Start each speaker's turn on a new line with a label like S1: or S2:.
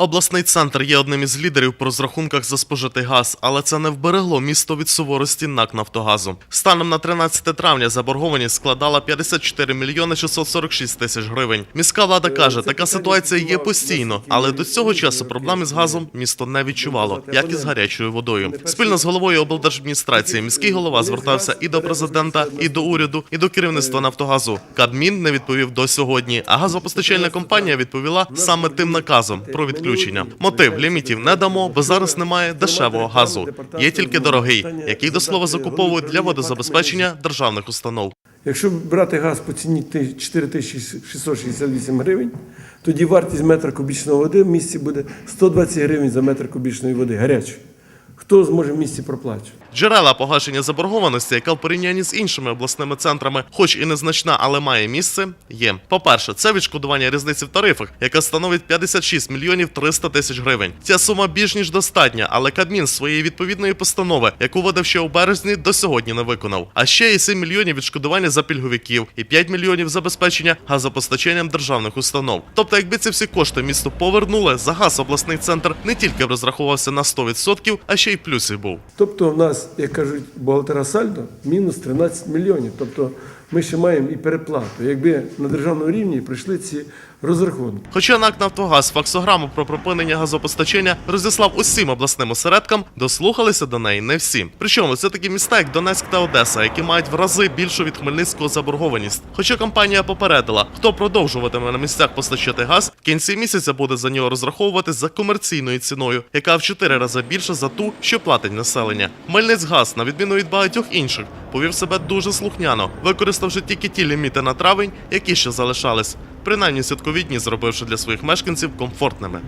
S1: Обласний центр є одним із лідерів по розрахунках за спожитий газ, але це не вберегло місто від суворості НАК «Нафтогазу». Станом на 13 травня заборгованість складала 54 мільйони 646 тисяч гривень. Міська влада каже, така ситуація є постійно, але до цього часу проблем із газом місто не відчувало, як і з гарячою водою. Спільно з головою облдержадміністрації міський голова звертався і до президента, і до уряду, і до керівництва Нафтогазу. Кадмін не відповів до сьогодні, а газопостачальна компанія відповіла саме тим наказом про відключення. Мотив лімітів не дамо, бо зараз немає дешевого газу. Є тільки дорогий, який до слова закуповують для водозабезпечення державних установ.
S2: Якщо брати газ по ціні ти- 4668 гривень, тоді вартість метра кубічної води в місті буде 120 гривень за метр кубічної води гарячої. Хто зможе в місті проплачувати?
S1: Джерела погашення заборгованості, яка в порівнянні з іншими обласними центрами, хоч і незначна, але має місце, є. По-перше, це відшкодування різниці в тарифах, яка становить 56 мільйонів 300 тисяч гривень. Ця сума більш ніж достатня, але Кадмін своєї відповідної постанови, яку видав ще у березні, до сьогодні не виконав. А ще є 7 мільйонів відшкодування за пільговиків і 5 мільйонів забезпечення газопостачанням державних установ. Тобто, якби ці всі кошти місту повернули, за газ обласний центр не тільки б розрахувався на 100%, а ще й плюси був.
S2: Тобто, в нас, як кажуть, бухгалтера сальдо мінус 13 мільйонів. Тобто ми ще маємо і переплату. Якби на державному рівні прийшли ці розрахунки.
S1: Хоча НАК «Нафтогаз» факсограму про припинення газопостачання розіслав усім обласним осередкам, дослухалися до неї не всі. Причому це такі міста, як Донецьк та Одеса, які мають в рази більшу від Хмельницького заборгованість. Хоча компанія попередила, хто продовжуватиме на місцях постачати газ, в кінці місяця буде за нього розраховувати за комерційною ціною, яка в 4 рази більша за ту, що платить населення. Хмельницькгаз, на відміну від багатьох інших, повів себе дуже слухняно, використавши тільки ті ліміти на травень, які ще залишались принаймні святкові дні зробивши для своїх мешканців комфортними.